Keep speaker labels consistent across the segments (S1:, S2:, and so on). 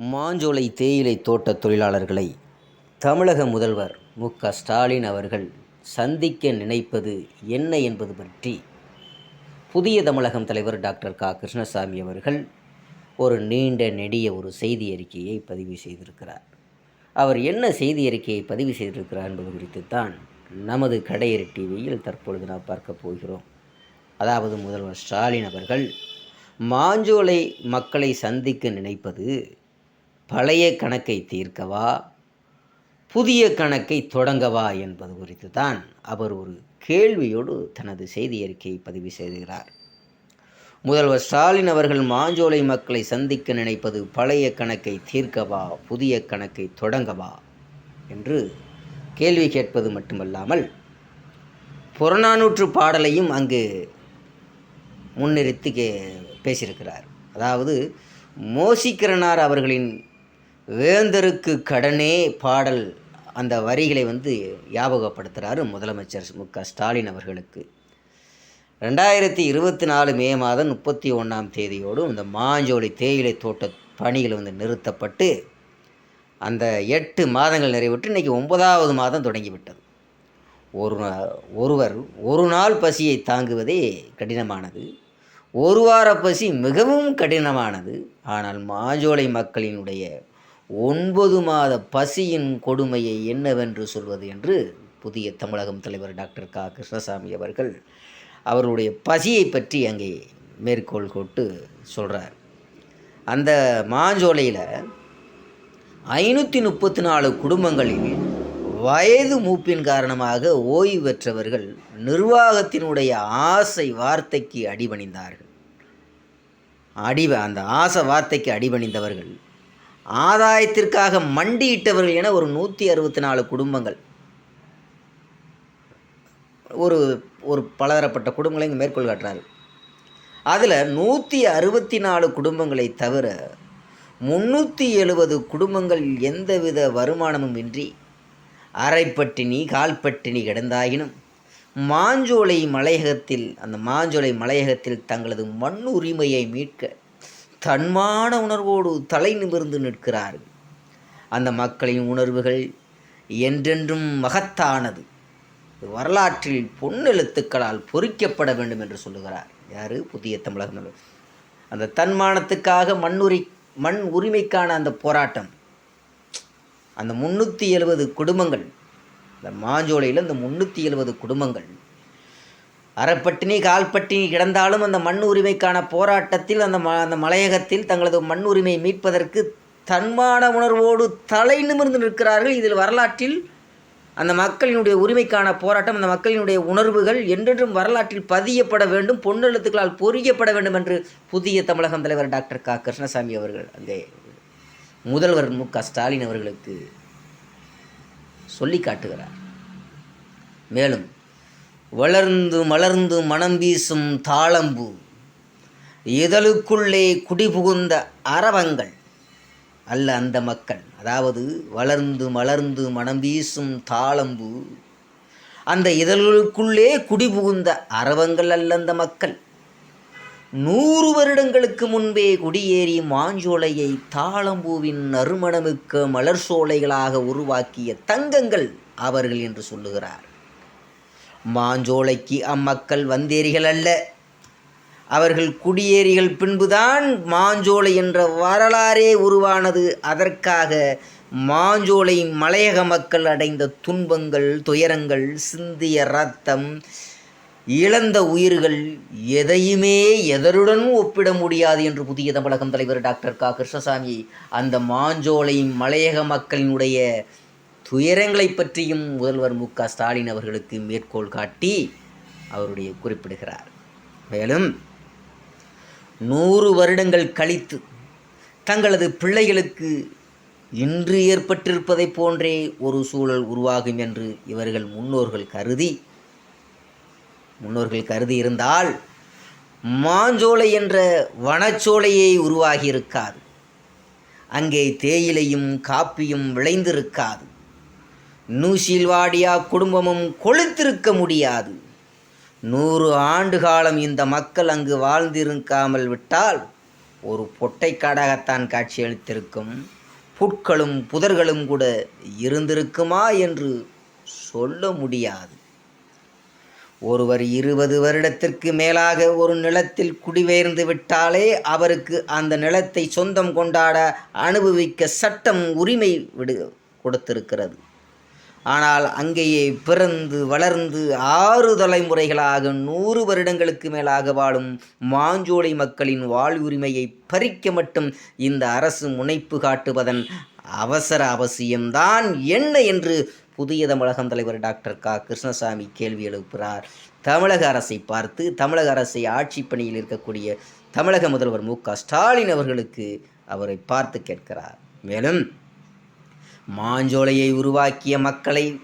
S1: மாஞ்சோலை தேயிலை தோட்ட தொழிலாளர்களை தமிழக முதல்வர் மு க ஸ்டாலின் அவர்கள் சந்திக்க நினைப்பது என்ன என்பது பற்றி புதிய தமிழகம் தலைவர் டாக்டர் க. கிருஷ்ணசாமி அவர்கள் ஒரு நீண்ட நெடிய ஒரு செய்தி அறிக்கையை பதிவு செய்திருக்கிறார். அவர் என்ன செய்தி அறிக்கையை பதிவு செய்திருக்கிறார் என்பது குறித்து தான் நமது கடையறி டிவியில் தற்பொழுது நாம் பார்க்க போகிறோம். அதாவது முதல்வர் ஸ்டாலின் அவர்கள் மாஞ்சோலை மக்களை சந்திக்க நினைப்பது பழைய கணக்கை தீர்க்கவா புதிய கணக்கை தொடங்கவா என்பது குறித்து தான் அவர் ஒரு கேள்வியோடு தனது செய்தி அறிக்கையை பதிவு செய்கிறார். முதல்வர் ஸ்டாலின் அவர்கள் மாஞ்சோலை மக்களை சந்திக்க நினைப்பது பழைய கணக்கை தீர்க்கவா புதிய கணக்கை தொடங்கவா என்று கேள்வி கேட்பது மட்டுமல்லாமல் புறநானூற்று பாடலையும் அங்கு முன்னிறுத்தி கே பேசியிருக்கிறார். அதாவது மோசிக்கிறனார் அவர்களின் வேந்தருக்கு கடனே பாடல் அந்த வரிகளை வந்து ஞாபகப்படுத்துகிறாரு முதலமைச்சர் மு க ஸ்டாலின் அவர்களுக்கு. ரெண்டாயிரத்தி இருபத்தி நாலு மே மாதம் முப்பத்தி ஒன்றாம் தேதியோடு இந்த மாஞ்சோலை தேயிலை தோட்ட பணிகள் வந்து நிறுத்தப்பட்டு அந்த எட்டு மாதங்கள் நிறைவுற்று இன்றைக்கி ஒன்பதாவது மாதம் தொடங்கிவிட்டது. ஒரு நா- ஒருவர் ஒரு நாள் பசியை தாங்குவதே கடினமானது ஒரு வார பசி மிகவும் கடினமானது. ஆனால் மாஞ்சோலை மக்களினுடைய ஒன்பது மாத பசியின் கொடுமையை என்னவென்று சொல்வது என்று புதிய தமிழகம் தலைவர் டாக்டர் க. கிருஷ்ணசாமி அவர்கள் அவருடைய பசியை பற்றி அங்கே மேற்கோள் கொட்டு சொல்கிறார் அந்த மாஞ்சோலையில் ஐநூற்றி முப்பத்தி நாலு குடும்பங்களில் வயது மூப்பின் காரணமாக ஓய்வு பெற்றவர்கள் நிர்வாகத்தினுடைய ஆசை வார்த்தைக்கு அடிபணிந்தார்கள். அடி அந்த ஆசை வார்த்தைக்கு அடிபணிந்தவர்கள் ஆதாயத்திற்காக மண்டியிட்டவர்கள் என ஒரு நூற்றி அறுபத்தி நாலு குடும்பங்கள். ஒரு ஒரு பலதரப்பட்ட குடும்பங்களை இங்கே மேற்கோள் காட்டுறாரு அதில் நூற்றி அறுபத்தி நாலு குடும்பங்களை தவிர முந்நூற்றி எழுபது குடும்பங்கள் எந்தவித வருமானமும் இன்றி அரைப்பட்டினி கால்பட்டினி கிடந்தாயினும் மாஞ்சோலை மலையகத்தில் அந்த மாஞ்சோலை மலையகத்தில் தங்களது மண் உரிமையை மீட்க தன்மான உணர்வோடு தலை நிமிர்ந்து நிற்கிறார்கள் அந்த மக்களின் உணர்வுகள் என்றென்றும் மகத்தானது. வரலாற்றில் பொன்னெழுத்துக்களால் பொறிக்கப்பட வேண்டும் என்று சொல்லுகிறார். யார்? புதிய தமிழகம் அந்த தன்மானத்துக்காக மண்ணுரி மண் உரிமைக்கான அந்த போராட்டம். அந்த முந்நூற்றி எழுபது குடும்பங்கள் இந்த மாஞ்சோலையில் இந்த முந்நூற்றி எழுபது குடும்பங்கள் அறப்பட்டினி கால்பட்டினி கிடந்தாலும் அந்த மண் உரிமைக்கான போராட்டத்தில் அந்த ம அந்த மலையகத்தில் தங்களது மண் உரிமை மீட்பதற்கு தன்மான உணர்வோடு தலை நிமிர்ந்து நிற்கிறார்கள். இதில் வரலாற்றில் அந்த மக்களினுடைய உரிமைக்கான போராட்டம் அந்த மக்களினுடைய உணர்வுகள் என்றென்றும் வரலாற்றில் பதியப்பட வேண்டும் பொன்னெழுத்துக்களால் பொறியப்பட வேண்டும் என்று புதிய தமிழகம் தலைவர் டாக்டர் க. கிருஷ்ணசாமி அவர்கள் அங்கே முதல்வர் மு. க. ஸ்டாலின் அவர்களுக்கு சொல்லி காட்டுகிறார். மேலும் வளர்ந்து மலர்ந்து மனம் வீசும் தாளம்பூ. இதழுக்குள்ளே குடிபுகுந்த அரவங்கள் அல்ல அந்த மக்கள். அதாவது வளர்ந்து மலர்ந்து மனம் வீசும் தாளம்பூ. அந்த இதழ்களுக்குள்ளே குடிபுகுந்த அரவங்கள் அல்ல அந்த மக்கள். நூறு வருடங்களுக்கு முன்பே குடியேறி மாஞ்சோலையை தாளம்பூவின் நறுமணமிக்க மலர் சோலைகளாக உருவாக்கிய தங்கங்கள் அவர்கள் என்று சொல்லுகிறார். மாஞ்சோலைக்கு அம்மக்கள் வந்தேரிகள் அல்ல அவர்கள் குடியேறிகள் பின்புதான் மாஞ்சோலை என்ற வரலாறே உருவானது. அதற்காக மாஞ்சோலை மலையக மக்கள் அடைந்த துன்பங்கள் துயரங்கள் சிந்திய ரத்தம் இழந்த உயிர்கள் எதையுமே எதருடனும் ஒப்பிட முடியாது என்று புதிய தமிழகம் தலைவர் டாக்டர் க. கிருஷ்ணசாமி அந்த மாஞ்சோலை மலையக மக்களினுடைய துயரங்களை பற்றியும் முதல்வர் மு க ஸ்டாலின் அவர்களுக்கு மேற்கோள் காட்டி அவருடைய குறிப்பிடுகிறார். மேலும் நூறு வருடங்கள் கழித்து தங்களது பிள்ளைகளுக்கு இன்று ஏற்பட்டிருப்பதைப் போன்றே ஒரு சூழல் உருவாகும் என்று இவர்கள் முன்னோர்கள் கருதி முன்னோர்கள் கருதி இருந்தால் மாஞ்சோலை என்ற வனச்சோலையே உருவாகியிருக்காது. அங்கே தேயிலையும் காப்பியும் விளைந்திருக்காது. நூசில்வாடியா குடும்பமும் கொளுத்திருக்க முடியாது. நூறு ஆண்டு காலம் இந்த மக்கள் அங்கு வாழ்ந்திருக்காமல் விட்டால் ஒரு பொட்டைக்காடாகத்தான் காட்சியளித்திருக்கும். புட்களும் புதர்களும் கூட இருந்திருக்குமா என்று சொல்ல முடியாது. ஒருவர் இருபது வருடத்திற்கு மேலாக ஒரு நிலத்தில் குடிபெயர்ந்து விட்டாலே அவருக்கு அந்த நிலத்தை சொந்தம் கொண்டாட அனுபவிக்க சட்டம் உரிமை விடு கொடுத்திருக்கிறது. ஆனால் அங்கேயே பிறந்து வளர்ந்து ஆறு தலைமுறைகளாக நூறு வருடங்களுக்கு மேலாக வாழும் மாஞ்சோலை மக்களின் வாழ்வுரிமையை பறிக்க மட்டும் இந்த அரசு முனைப்பு காட்டுவதன் அவசர அவசியம்தான். என்ன என்று புதிய தமிழகம் தலைவர் டாக்டர் க. கிருஷ்ணசாமி கேள்வி எழுப்புகிறார் தமிழக அரசை பார்த்து தமிழக அரசை ஆட்சி பணியில் இருக்கக்கூடிய தமிழக முதல்வர் மு. க. ஸ்டாலின் அவர்களுக்கு அவரை பார்த்து கேட்கிறார். மேலும் மாஞ்சோலையை உருவாக்கிய மக்களை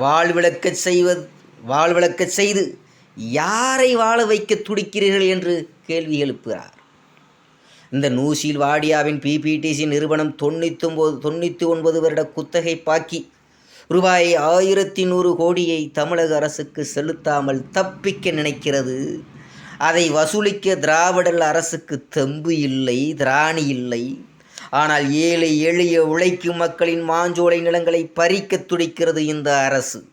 S1: வாழ்விளக்க செய்வது வாழ்விளக்க செய்து யாரை வாழ வைக்க துடிக்கிறீர்கள் என்று கேள்வி எழுப்புகிறார். இந்த நூசில் வாடியாவின் பிபிடிசி நிறுவனம் தொண்ணூத்தொம்பது தொண்ணூற்றி ஒன்பது வருட குத்தகை பாக்கி ரூபாய் ஆயிரத்தி நூறு கோடியை தமிழக அரசுக்கு செலுத்தாமல் தப்பிக்க நினைக்கிறது. அதை வசூலிக்க திராவிடல் அரசுக்கு தெம்பு இல்லை திராணி இல்லை. ஆனால் ஏழை எளிய உழைக்கும் மக்களின் மாஞ்சோலை நிலங்களை பறிக்க துடிக்கிறது இந்த அரசு.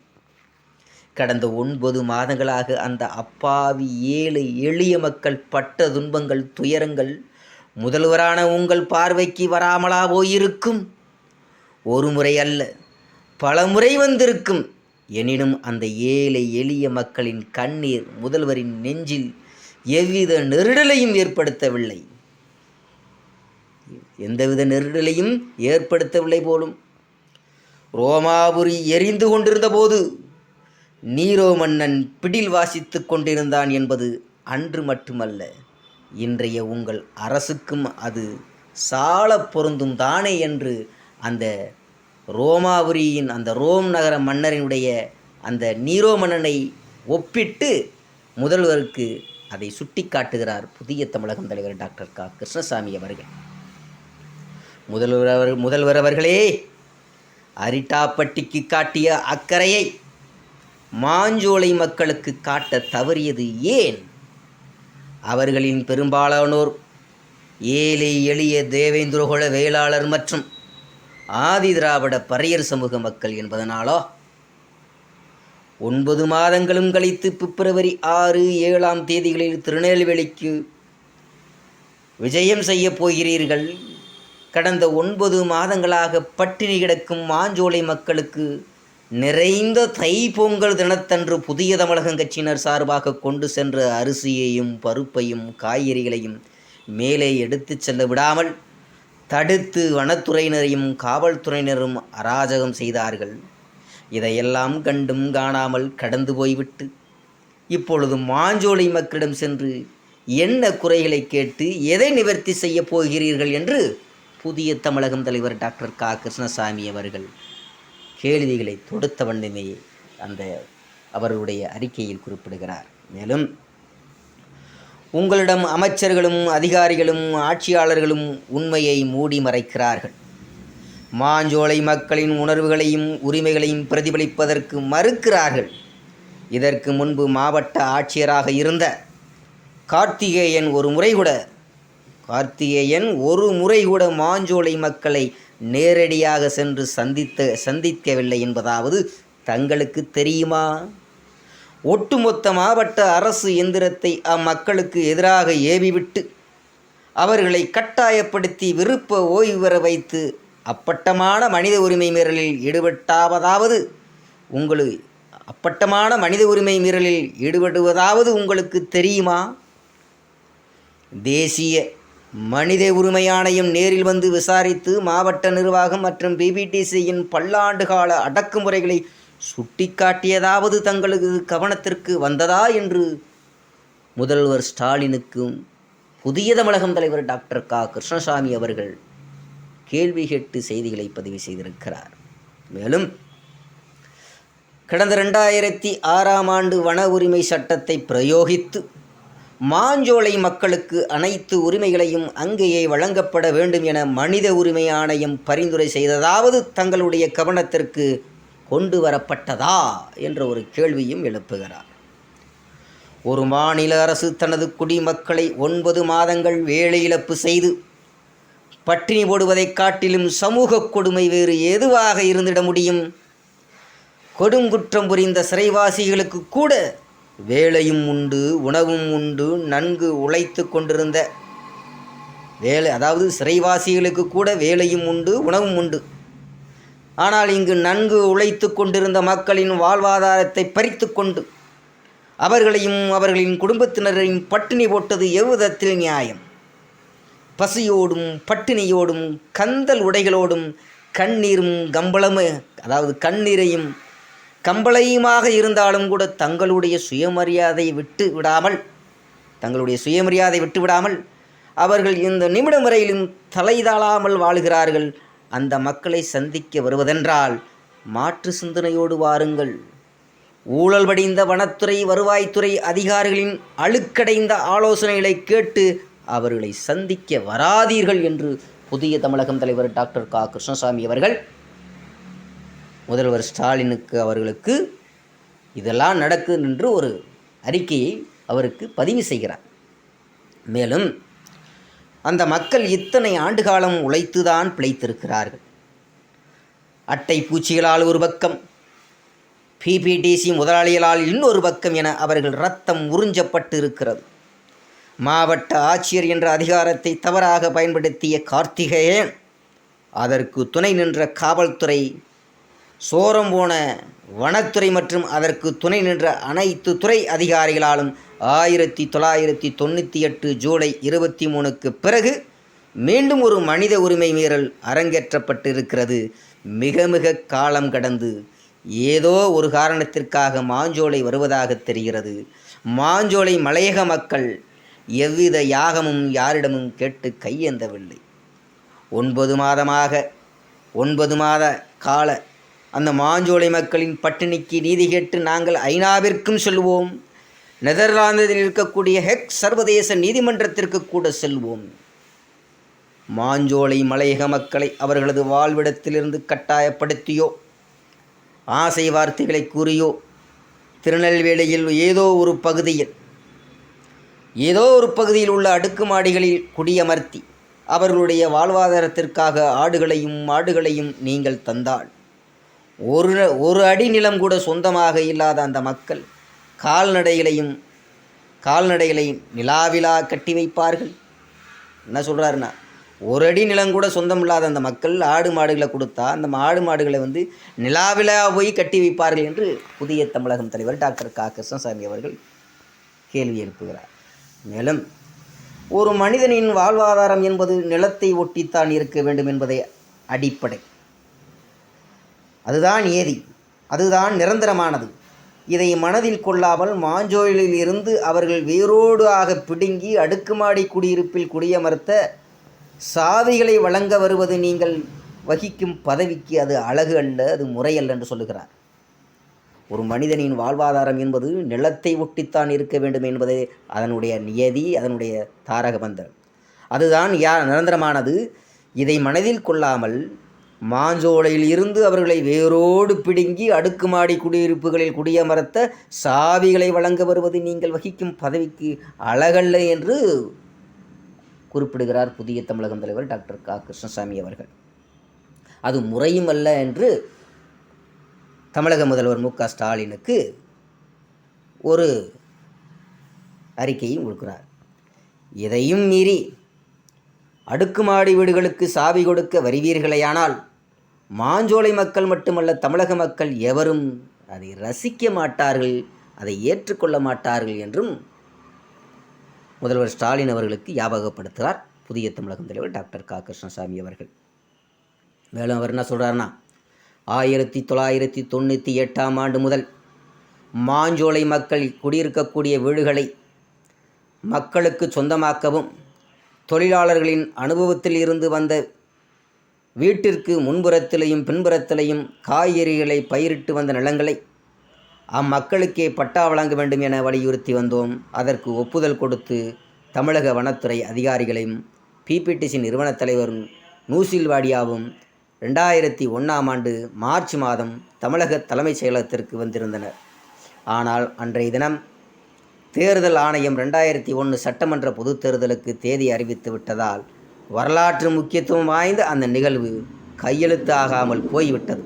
S1: கடந்த ஒன்பது மாதங்களாக அந்த அப்பாவி ஏழை எளிய மக்கள் பட்ட துன்பங்கள் துயரங்கள் முதல்வரான உங்கள் பார்வைக்கு வராமலா போயிருக்கும்? ஒரு முறை அல்ல பல முறை வந்திருக்கும். எனினும் அந்த ஏழை எளிய மக்களின் கண்ணீர் முதல்வரின் நெஞ்சில் எவ்வித நெருடலையும் ஏற்படுத்தவில்லை. எந்தவித நெருடலையும் ஏற்படுத்தவில்லை போலும். ரோமாபுரி எரிந்து கொண்டிருந்த போது நீரோ மன்னன் பிடில் வாசித்து கொண்டிருந்தான் என்பது அன்று மட்டுமல்ல இன்றைய உங்கள் அரசுக்கும் அது சால பொருந்தும் தானே என்று அந்த ரோமாபுரியின் அந்த ரோம் நகர மன்னரினுடைய அந்த நீரோ மன்னனை ஒப்பிட்டு முதல்வருக்கு அதை சுட்டி காட்டுகிறார் புதிய தமிழகம் தலைவர் டாக்டர் க. கிருஷ்ணசாமி அவர்கள். முதல்வர் அவர் முதல்வர் அவர்களே அரிட்டாப்பட்டிக்கு காட்டிய அக்கறையை மாஞ்சோலை மக்களுக்கு காட்ட தவறியது ஏன்? அவர்களின் பெரும்பாலானோர் ஏழை எளிய தேவேந்திரகுல வேளாளர் மற்றும் ஆதி திராவிட பறையர் சமூக மக்கள் என்பதனாலோ ஒன்பது மாதங்களும் கழித்து பிப்ரவரி ஆறு ஏழாம் தேதிகளில் திருநெல்வேலிக்கு விஜயம் செய்யப் போகிறீர்கள் கடந்த ஒன்பது மாதங்களாக பட்டினி கிடக்கும் மாஞ்சோலை மக்களுக்கு நிறைந்த தை பொங்கல் தினத்தன்று புதிய தமிழகம் கட்சியினர் சார்பாக கொண்டு சென்ற அரிசியையும் பருப்பையும் காய்கறிகளையும் மேலே எடுத்துச் செல்ல விடாமல் தடுத்து வனத்துறையினரையும் காவல்துறையினரும் அராஜகம் செய்தார்கள். இதையெல்லாம் கண்டும் காணாமல் கடந்து போய்விட்டு இப்பொழுது மாஞ்சோலை மக்களிடம் சென்று என்ன குறைகளை கேட்டு எதை நிவர்த்தி செய்யப் போகிறீர்கள் என்று புதிய தமிழகம் தலைவர் டாக்டர் க. கிருஷ்ணசாமி அவர்கள் கேள்விகளை தொடுத்த வண்ணமே அந்த அவருடைய அறிக்கையில் குறிப்பிடுகிறார். மேலும் உங்களிடம் அமைச்சர்களும் அதிகாரிகளும் ஆட்சியாளர்களும் உண்மையை மூடி மறைக்கிறார்கள். மாஞ்சோலை மக்களின் உணர்வுகளையும் உரிமைகளையும் பிரதிபலிப்பதற்கு மறுக்கிறார்கள். இதற்கு முன்பு மாவட்ட ஆட்சியராக இருந்த கார்த்திகேயன் ஒரு முறை கூட கார்த்திகேயன் ஒரு முறை கூட மாஞ்சோலை மக்களை நேரடியாக சென்று சந்தித்த சந்திக்கவில்லை என்பதாவது தங்களுக்கு தெரியுமா? ஒட்டுமொத்த மாவட்ட அரசு எந்திரத்தை அம்மக்களுக்கு எதிராக ஏவிவிட்டு அவர்களை கட்டாயப்படுத்தி விருப்ப ஓய்வு பெற வைத்து அப்பட்டமான மனித உரிமை மீறலில் ஈடுபட்டாவதாவது உங்களுக்கு அப்பட்டமான மனித உரிமை மீறலில் ஈடுபடுவதாவது உங்களுக்கு தெரியுமா? தேசிய மனித உரிமை ஆணையம் நேரில் வந்து விசாரித்து மாவட்ட நிர்வாகம் மற்றும் பிபிடிசியின் பல்லாண்டு கால அடக்குமுறைகளை சுட்டிக்காட்டியதாவது தங்களது கவனத்திற்கு வந்ததா என்று முதல்வர் ஸ்டாலினுக்கும் புதிய தமிழகம் தலைவர் டாக்டர் க. கிருஷ்ணசாமி அவர்கள் கேள்வி கேட்டு செய்திகளை பதிவு செய்திருக்கிறார். மேலும் கடந்த ரெண்டாயிரத்தி ஆறாம் ஆண்டு வன உரிமை சட்டத்தை பிரயோகித்து மாஞ்சோலை மக்களுக்கு அனைத்து உரிமைகளையும் அங்கேயே வழங்கப்பட வேண்டும் என மனித உரிமை ஆணையம் பரிந்துரை செய்ததாவது தங்களுடைய கவனத்திற்கு கொண்டு வரப்பட்டதா என்ற ஒரு கேள்வியும் எழுப்புகிறார். ஒரு மாநில அரசு தனது குடிமக்களை ஒன்பது மாதங்கள் வேலை இழப்பு செய்து பட்டினி போடுவதைக் காட்டிலும் சமூக கொடுமை வேறு எதுவாக இருந்திட முடியும். கொடுங்குற்றம் புரிந்த சிறைவாசிகளுக்கு கூட வேலையும் உண்டு உணவும் உண்டு நன்கு உழைத்து கொண்டிருந்த வேலை அதாவது சிறைவாசிகளுக்கு கூட வேலையும் உண்டு உணவும் உண்டு. ஆனால் இங்கு நன்கு உழைத்து கொண்டிருந்த மக்களின் வாழ்வாதாரத்தை பறித்து கொண்டு அவர்களையும் அவர்களின் குடும்பத்தினரையும் பட்டினி போட்டது எவ்விதத்தில் நியாயம்? பசியோடும் பட்டினியோடும் கந்தல் உடைகளோடும் கண்ணீரும் கம்பளமே அதாவது கண்ணீரையும் கம்பளையுமாக இருந்தாலும் கூட தங்களுடைய சுயமரியாதை விட்டு விடாமல் தங்களுடைய சுயமரியாதை விட்டு விடாமல் அவர்கள் இந்த நிமிடம் வரையிலும் தலைதாளாமல் வாழுகிறார்கள். அந்த மக்களை சந்திக்க வருவதென்றால் மாற்று சிந்தனையோடு வாருங்கள். ஊழல் வடிந்த வனத்துறை வருவாய்த்துறை அதிகாரிகளின் அழுக்கடைந்த ஆலோசனைகளை கேட்டு அவர்களை சந்திக்க வராதீர்கள் என்று புதிய தமிழகம் தலைவர் டாக்டர் கா. கிருஷ்ணசாமி அவர்கள் முதல்வர் ஸ்டாலினுக்கு அவர்களுக்கு இதெல்லாம் நடக்குது என்று ஒரு அறிக்கையை அவருக்கு பதிவு செய்கிறார். மேலும் அந்த மக்கள் இத்தனை ஆண்டு காலம் உழைத்துதான் பிழைத்திருக்கிறார்கள். அட்டை பூச்சிகளால் ஒரு பக்கம் பிபிடிசி முதலாளிகளால் இன்னொரு பக்கம் என அவர்கள் ரத்தம் உறிஞ்சப்பட்டு இருக்கிறது மாவட்ட ஆட்சியர் என்ற அதிகாரத்தை தவறாக பயன்படுத்திய கார்த்திகேயன் அதற்கு துணை நின்ற காவல்துறை சோரம் போன வனத்துறை மற்றும் அதற்கு துணை நின்ற அனைத்து துறை அதிகாரிகளாலும் ஆயிரத்தி தொள்ளாயிரத்தி தொண்ணூற்றி எட்டு ஜூலை இருபத்தி மூணுக்கு பிறகு மீண்டும் ஒரு மனித உரிமை மீறல் அரங்கேற்றப்பட்டிருக்கிறது. மிக மிக காலம் கடந்து. ஏதோ ஒரு காரணத்திற்காக மாஞ்சோலை வருவதாக தெரிகிறது. மாஞ்சோலை மலையக மக்கள் எவ்வித யாகமும் யாரிடமும் கேட்டு கையேந்தவில்லை. ஒன்பது மாதமாக ஒன்பது மாத கால அந்த மாஞ்சோலை மக்களின் பட்டினிக்கு நீதி கேட்டு நாங்கள் ஐநாவிற்கும் செல்வோம். நெதர்லாந்தில் இருக்கக்கூடிய ஹெக் சர்வதேச நீதிமன்றத்திற்கு கூட செல்வோம். மாஞ்சோலை மலையக மக்களை அவர்களது வாழ்விடத்திலிருந்து கட்டாயப்படுத்தியோ ஆசை வார்த்தைகளை கூறியோ திருநெல்வேலியில் ஏதோ ஒரு பகுதியில் ஏதோ ஒரு பகுதியில் உள்ள அடுக்குமாடிகளில் குடியமர்த்தி அவர்களுடைய வாழ்வாதாரத்திற்காக ஆடுகளையும் மாடுகளையும் நீங்கள் தந்தால் ஒரு ஒரு அடி நிலம் கூட சொந்தமாக இல்லாத அந்த மக்கள் கால்நடைகளையும் கால்நடைகளை நிலாவிலா கட்டி வைப்பார்கள். என்ன சொல்கிறாருன்னா ஒரு அடி நிலம் கூட சொந்தம் இல்லாத அந்த மக்கள் ஆடு மாடுகளை கொடுத்தா அந்த ஆடு மாடுகளை வந்து நிலாவிலா போய் கட்டி வைப்பார்கள் என்று புதிய தமிழகம் தலைவர் டாக்டர் கா. கிருஷ்ணசாமி அவர்கள் கேள்வி எழுப்புகிறார். மேலும் ஒரு மனிதனின் வாழ்வாதாரம் என்பது நிலத்தை ஒட்டித்தான் இருக்க வேண்டும் என்பதை அடிப்படை. அதுதான் ஏரி அதுதான் நிரந்தரமானது. இதை மனதில் கொள்ளாமல் மாஞ்சோயிலில் இருந்து அவர்கள் வேரோடு ஆக பிடுங்கி அடுக்குமாடி குடியிருப்பில் குடியமர்த்த சாதிகளை வழங்க வருவது நீங்கள் வகிக்கும் பதவிக்கு அது அழகு அல்ல அது முறையல்ல என்று சொல்லுகிறார். ஒரு மனிதனின் வாழ்வாதாரம் என்பது நிலத்தை ஒட்டித்தான் இருக்க வேண்டும் என்பதே அதனுடைய நியதி அதனுடைய தாரக மந்திரம். அதுதான் யா நிரந்தரமானது. இதை மனதில் கொள்ளாமல் மாஞ்சோலையில் இருந்து அவர்களை வேரோடு பிடுங்கி அடுக்குமாடி குடியிருப்புகளில் குடியமர்த்த சாவிகளை வழங்க வருவது நீங்கள் வகிக்கும் பதவிக்கு அழகல்ல என்று குறிப்பிடுகிறார் புதிய தமிழகம் தலைவர் டாக்டர் கா. கிருஷ்ணசாமி அவர்கள். அது முறையும் அல்ல என்று தமிழக முதல்வர் மு. க. ஸ்டாலினுக்கு ஒரு அறிக்கையும் கொடுக்கிறார். இதையும் மீறி அடுக்குமாடி வீடுகளுக்கு சாவி கொடுக்க வருவீர்களேயானால் மாஞ்சோலை மக்கள் மட்டுமல்ல தமிழக மக்கள் எவரும் அதை ரசிக்க மாட்டார்கள் அதை ஏற்றுக்கொள்ள மாட்டார்கள் என்றும் முதல்வர் ஸ்டாலின் அவர்களுக்கு ஞாபகப்படுத்துகிறார் புதிய தமிழகம் தலைவர் டாக்டர் கா. கிருஷ்ணசாமி அவர்கள். மேலும் அவர் என்ன சொல்கிறாருன்னா ஆயிரத்தி தொள்ளாயிரத்தி தொண்ணூற்றி எட்டாம் ஆண்டு முதல் மாஞ்சோலை மக்கள் குடியிருக்கக்கூடிய வீடுகளை மக்களுக்கு சொந்தமாக்கவும் தொழிலாளர்களின் அனுபவத்தில் இருந்து வந்த வீட்டிற்கு முன்புறத்திலையும் பின்புறத்திலையும் காய்கறிகளை பயிரிட்டு வந்த நிலங்களை அம்மக்களுக்கே பட்டா வழங்க வேண்டும் என வலியுறுத்தி வந்தோம். அதற்கு ஒப்புதல் கொடுத்து தமிழக வனத்துறை அதிகாரிகளையும் பிபிடிசி நிறுவனத் தலைவர் நூசில்வாடியாவும் ரெண்டாயிரத்தி ஒன்றாம் ஆண்டு மார்ச் மாதம் தமிழக தலைமைச் செயலகத்திற்கு வந்திருந்தனர். ஆனால் அன்றைய தினம் தேர்தல் ஆணையம் ரெண்டாயிரத்தி ஒன்று சட்டமன்ற பொதுத் தேர்தலுக்கு தேதி அறிவித்து விட்டதால் வரலாற்று முக்கியத்துவம் வாய்ந்த அந்த நிகழ்வு கையெழுத்தாகாமல் போய்விட்டது.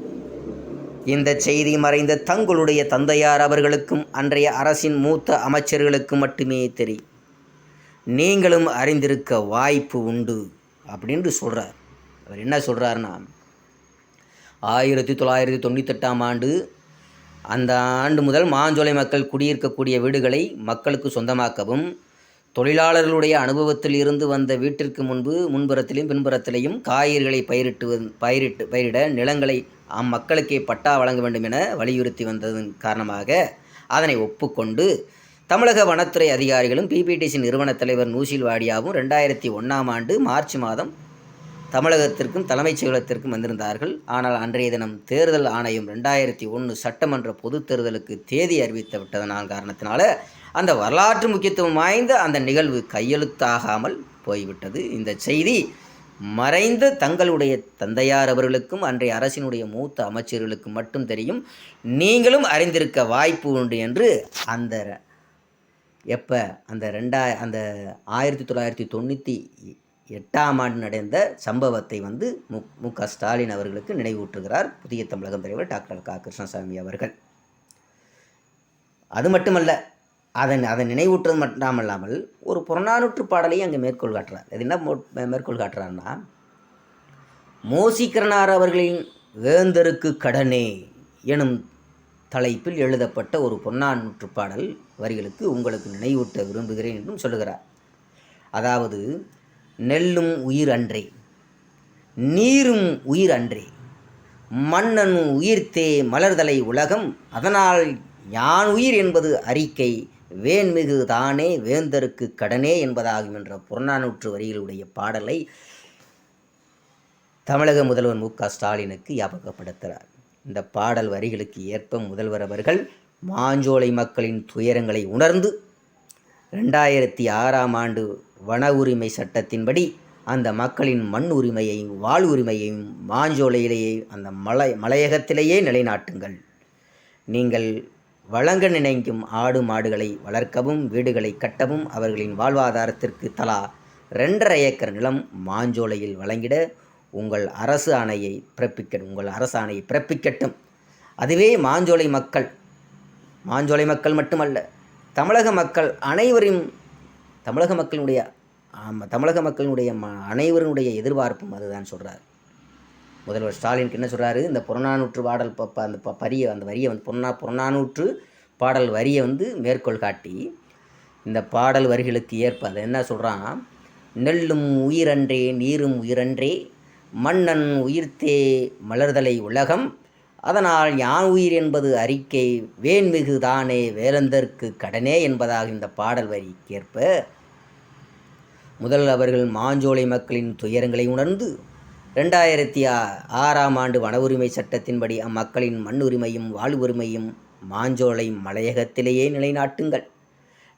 S1: இந்த செய்தி மறைந்த தங்களுடைய தந்தையார் அவர்களுக்கும் அன்றைய அரசின் மூத்த அமைச்சர்களுக்கும் மட்டுமே தெரியும் நீங்களும் அறிந்திருக்க வாய்ப்பு உண்டு அப்படின்ட்டு சொல்கிறார் அவர் என்ன சொல்கிறாருன்னா ஆயிரத்தி தொள்ளாயிரத்தி தொண்ணூத்தெட்டாம் ஆண்டு அந்த ஆண்டு முதல் மாஞ்சோலை மக்கள் குடியிருக்கக்கூடிய வீடுகளை மக்களுக்கு சொந்தமாக்கவும் தொழிலாளர்களுடைய அனுபவத்தில் இருந்து வந்த வீட்டிற்கு முன்பு முன்புறத்திலையும் பின்புறத்திலையும் காய்கறிகளை பயிரிட்டு வந்- பயிரிட்டு பயிரிட நிலங்களை அம்மக்களுக்கே பட்டா வழங்க வேண்டும் என வலியுறுத்தி வந்ததன் காரணமாக அதனை ஒப்புக்கொண்டு தமிழக வனத்துறை அதிகாரிகளும் பிபிடிசி நிறுவன தலைவர் நூசில் வாடியாவும் ரெண்டாயிரத்தி ஒன்றாம் ஆண்டு மார்ச் மாதம் தமிழகத்திற்கும் தலைமைச் செயலகத்திற்கும் வந்திருந்தார்கள். ஆனால் அன்றைய தினம் தேர்தல் ஆணையம் ரெண்டாயிரத்தி ஒன்று சட்டமன்ற பொதுத் தேர்தலுக்கு தேதி அறிவித்து விட்டதனால் காரணத்தினால அந்த வரலாற்று முக்கியத்துவம் வாய்ந்த அந்த நிகழ்வு கையெழுத்தாகாமல் போய்விட்டது. இந்த செய்தி மறைந்த தங்களுடைய தந்தையார் அவர்களுக்கும் அன்றைய அரசினுடைய மூத்த அமைச்சர்களுக்கும் மட்டும் தெரியும். நீங்களும் அறிந்திருக்க வாய்ப்பு உண்டு என்று அந்த எப்போ? அந்த ரெண்டா அந்த ஆயிரத்தி தொள்ளாயிரத்தி தொண்ணூற்றி எட்டாம் ஆண்டு நடந்த சம்பவத்தை வந்து மு மு க. ஸ்டாலின் அவர்களுக்கு நினைவூட்டுகிறார் புதிய தமிழகம் தலைவர் டாக்டர் கா. கிருஷ்ணசாமி அவர்கள். அது மட்டுமல்ல அதன் அதை நினைவூட்டுறது மட்டுமல்லாமல் ஒரு புறநானூற்று பாடலையும் அங்கே மேற்கோள் காட்டுறார். அது என்ன மேற்கோள் காட்டுறாருன்னா மோசிகரனார் அவர்களின் வேந்தருக்கு கடனே எனும் தலைப்பில் எழுதப்பட்ட ஒரு பொன்னானூற்று பாடல் வரிகளுக்கு உங்களுக்கு நினைவூட்ட விரும்புகிறேன் என்றும் சொல்லுகிறார். அதாவது நெல்லும் உயிர் அன்றே. நீரும் உயிர் அன்றே. மன்னன் உயிர்த்தே மலர்தலை உலகம். அதனால் யான் உயிர் என்பது அறிக்கை வேன்மிகு தானே வேந்தருக்கு கடனே என்பதாகும் என்ற புறநானூற்று வரிகளுடைய பாடலை தமிழக முதல்வர் மு க ஸ்டாலினுக்கு ஞாபகப்படுத்துகிறார். இந்த பாடல் வரிகளுக்கு ஏற்ப முதல்வர் அவர்கள் மாஞ்சோலை மக்களின் துயரங்களை உணர்ந்து ரெண்டாயிரத்தி ஆறாம் ஆண்டு வன உரிமை சட்டத்தின்படி அந்த மக்களின் மண் உரிமையையும் வாழ் உரிமையையும் மாஞ்சோலையிலேயே அந்த மலை மலையகத்திலேயே நிலைநாட்டுங்கள். நீங்கள் வழங்க நினைக்கும் ஆடு மாடுகளை வளர்க்கவும் வீடுகளை கட்டவும் அவர்களின் வாழ்வாதாரத்திற்கு தலா ரெண்டரை ஏக்கர் நிலம் மாஞ்சோலையில் வழங்கிட உங்கள் அரசு ஆணையை பிறப்பிக்க உங்கள் அரசு ஆணையை பிறப்பிக்கட்டும். அதுவே மாஞ்சோலை மக்கள் மாஞ்சோலை மக்கள் மட்டுமல்ல தமிழக மக்கள் அனைவரையும் தமிழக மக்களினுடைய ஆமாம் தமிழக மக்களினுடைய ம அனைவருடைய எதிர்பார்ப்பும் அதுதான் சொல்கிறார் முதல்வர் ஸ்டாலினுக்கு என்ன சொல்கிறாரு இந்த புறநானூற்று பாடல் ப அந்த ப பரியை அந்த வரியை வந்து புறநா புறநானூற்று பாடல் வரியை வந்து மேற்கோள் காட்டி இந்த பாடல் வரிகளுக்கு ஏற்ப அதை என்ன சொல்கிறான் நெல்லும் உயிரன்றே நீரும் உயிரன்றே மன்னன் உயிர்த்தே மலர்தலை உலகம் அதனால் யான் உயிர் என்பது அறிக்கை வேன்மிகு தானே வேலந்தற்கு கடனே என்பதாக இந்த பாடல் வரிக்கேற்ப முதல் அவர்கள் மாஞ்சோலை மக்களின் துயரங்களை உணர்ந்து ரெண்டாயிரத்தி ஆறாம் ஆண்டு வன உரிமை சட்டத்தின்படி அம்மக்களின் மண் உரிமையும் வாழ்வுரிமையும் மாஞ்சோலை மலையகத்திலேயே நிலைநாட்டுங்கள்.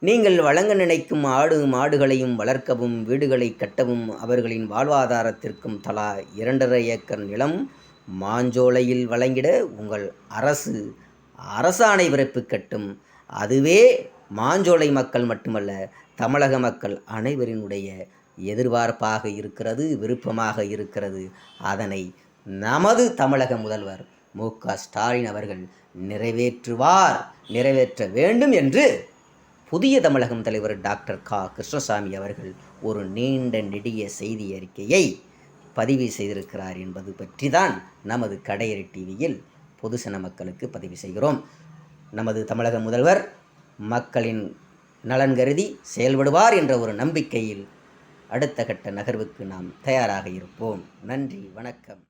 S1: நீங்கள் வழங்க நினைக்கும் ஆடு மாடுகளையும் வளர்க்கவும் வீடுகளை கட்டவும் அவர்களின் வாழ்வாதாரத்திற்கும் தலா இரண்டரை ஏக்கர் நிலம் மாஞ்சோலையில் வழங்கிட உங்கள் அரசு அரசாணை பிறப்பிக்கட்டும். அதுவே மாஞ்சோலை மக்கள் மட்டுமல்ல தமிழக மக்கள் அனைவரினுடைய எதிர்பார்ப்பாக இருக்கிறது விருப்பமாக இருக்கிறது. அதனை நமது தமிழக முதல்வர் மு. க. ஸ்டாலின் அவர்கள் நிறைவேற்றுவார் நிறைவேற்ற வேண்டும் என்று புதிய தமிழகம் தலைவர் டாக்டர் கா. கிருஷ்ணசாமி அவர்கள் ஒரு நீண்ட நெடிய செய்தி அறிக்கையை பதிவு செய்திருக்கிறார் என்பது பற்றி தான் நமது கடையறி டிவியில் பொதுசன மக்களுக்கு பதிவு செய்கிறோம். நமது தமிழக முதல்வர் மக்களின் நலன் கருதி செயல்படுவார் என்ற ஒரு நம்பிக்கையில் அடுத்த கட்ட நகர்வுக்கு நாம் தயாராக இருப்போம். நன்றி வணக்கம்.